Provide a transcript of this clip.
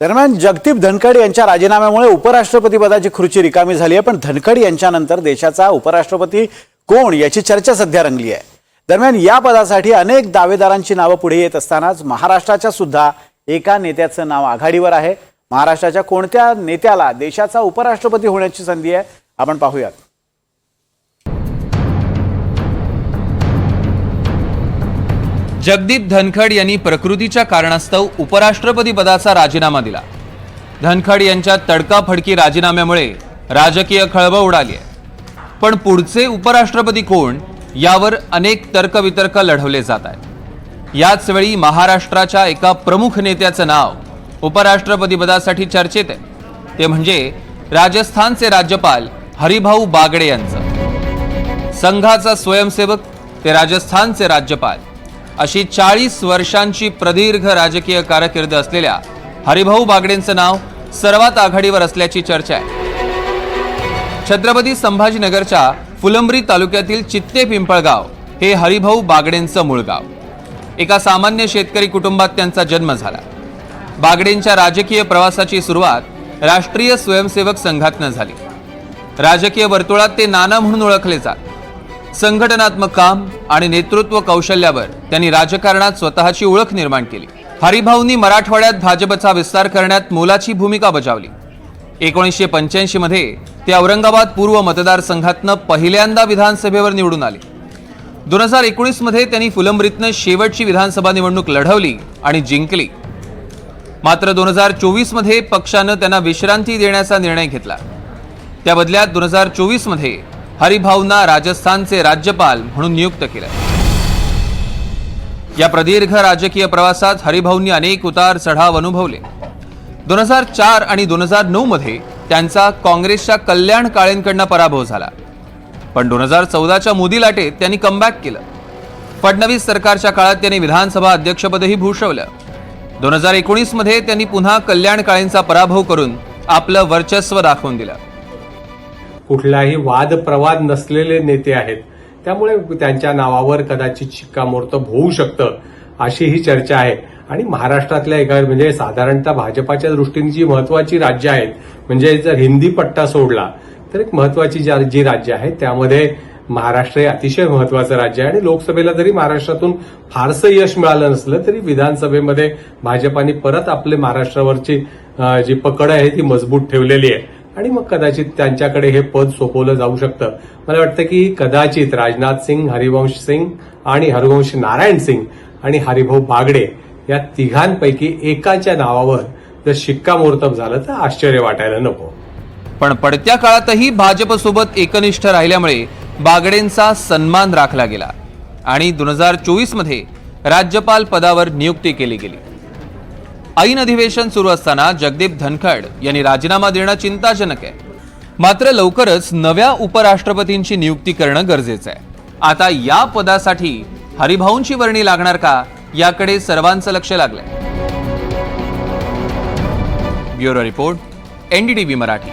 दरम्यान जगदीप धनखड यांच्या राजीनाम्यामुळे उपराष्ट्रपती पदाची खुर्ची रिकामी झाली आहे पण धनखड यांच्यानंतर देशाचा उपराष्ट्रपती कोण याची चर्चा सध्या रंगली आहे. दरम्यान या पदासाठी अनेक दावेदारांची नावं पुढे येत असतानाच महाराष्ट्राच्या सुद्धा एका नेत्याचं नाव आघाडीवर आहे. महाराष्ट्राच्या कोणत्या नेत्याला देशाचा उपराष्ट्रपती होण्याची संधी आहे आपण पाहूयात. जगदीप धनखड यांनी प्रकृतीच्या कारणास्तव उपराष्ट्रपती पदाचा राजीनामा दिला. धनखड यांच्या तडकाफडकी राजीनाम्यामुळे राजकीय खळबळ उडाली आहे. पण पुढचे उपराष्ट्रपती कोण यावर अनेक तर्कवितर्क लढवले जात आहेत. याचवेळी महाराष्ट्राच्या एका प्रमुख नेत्याचं नाव उपराष्ट्रपती पदासाठी चर्चेत आहे. ते म्हणजे राजस्थानचे राज्यपाल हरिभाऊ बागडे यांचं. संघाचा स्वयंसेवक ते राजस्थानचे राज्यपाल. अशी चाळीस वर्षांची प्रदीर्घ राजकीय कारकीर्द असलेल्या हरिभाऊ बागडेंचं नाव सर्वात आघाडीवर असल्याची चर्चा आहे. छत्रपती संभाजीनगरच्या फुलंब्री तालुक्यातील चित्ते पिंपळगाव हे हरिभाऊ बागडेंचं मूळ गाव. एका सामान्य शेतकरी कुटुंबात त्यांचा जन्म झाला. बागडेंच्या राजकीय प्रवासाची सुरुवात राष्ट्रीय स्वयंसेवक संघातनं झाली. राजकीय वर्तुळात ते नाना म्हणून ओळखले जात. संघटनात्मक काम आणि नेतृत्व कौशल्यावर त्यांनी राजकारणात स्वतःची ओळख निर्माण केली. हरिभाऊंनी मराठवाड्यात भाजपचा विस्तार करण्यात मोलाची भूमिका बजावली. एकोणीसशे पंच्याऐंशी मध्ये ते औरंगाबाद पूर्व मतदारसंघातनं पहिल्यांदा विधानसभेवर निवडून आले. दोन हजार एकोणीसमध्ये त्यांनी फुलंब्रीतनं शेवटची विधानसभा निवडणूक लढवली आणि जिंकली. मात्र दोन हजार चोवीसमध्ये पक्षानं त्यांना विश्रांती देण्याचा निर्णय घेतला. त्या बदल्यात दोन हजार चोवीसमध्ये हरिभाऊंना राजस्थानचे राज्यपाल म्हणून नियुक्त केलं या प्रदीर्घ राजकीय प्रवासात हरिभाऊंनी अनेक उतार चढाव अनुभवले. दोन हजार चार आणि दोन हजार नऊ मध्ये त्यांचा काँग्रेसच्या कल्याण काळेंकडनं पराभव झाला. पण दोन हजार चौदाच्या मोदी लाटेत त्यांनी कमबॅक केलं. फडणवीस सरकारच्या काळात त्यांनी विधानसभा अध्यक्षपदही भूषवलं. दोन हजार एकोणीसमध्ये त्यांनी पुन्हा कल्याण काळेंचा पराभव करून आपलं वर्चस्व दाखवून दिलं. कुठलाही वाद प्रवाद नसलेले नेते आहेत. त्यामुळे त्यांच्या नावावर कदाचित शिक्कामोर्तब होऊ शकतं अशी ही चर्चा आहे. आणि महाराष्ट्रातल्या एका म्हणजे साधारणतः भाजपाच्या दृष्टीने जी महत्वाची राज्य आहेत म्हणजे जर हिंदी पट्टा सोडला तर एक महत्वाची ज्या- जी राज्य आहेत त्यामध्ये महाराष्ट्र हे अतिशय महत्वाचं राज्य आहे. आणि लोकसभेला जरी महाराष्ट्रातून फारसं यश मिळालं नसलं तरी विधानसभेमध्ये भाजपाने परत आपले महाराष्ट्रावरची जी पकड आहे ती मजबूत ठेवलेली आहे. आणि मग कदाचित त्यांच्याकडे हे पद सोपवलं जाऊ शकतं. मला वाटतं की कदाचित राजनाथ सिंग हरिवंश सिंग आणि हरिवंश नारायण सिंग आणि हरिभाऊ बागडे या तिघांपैकी एकाच्या नावावर जर शिक्कामोर्तब झालं तर आश्चर्य वाटायला नको. पण पडत्या काळातही भाजपसोबत एकनिष्ठ राहिल्यामुळे बागडेंचा सन्मान राखला गेला आणि दोन हजार चोवीसमध्ये राज्यपाल पदावर नियुक्ती केली गेली. ऐन अधिवेशन सुरू असताना जगदीप धनखड यांनी राजीनामा देणं चिंताजनक आहे. मात्र लवकरच नव्या उपराष्ट्रपतींची नियुक्ती करणं गरजेचं आहे. आता या पदासाठी हरिभाऊंची वर्णी लागणार का याकडे सर्वांचं लक्ष लागलंय. Bureau report NDTV Marathi.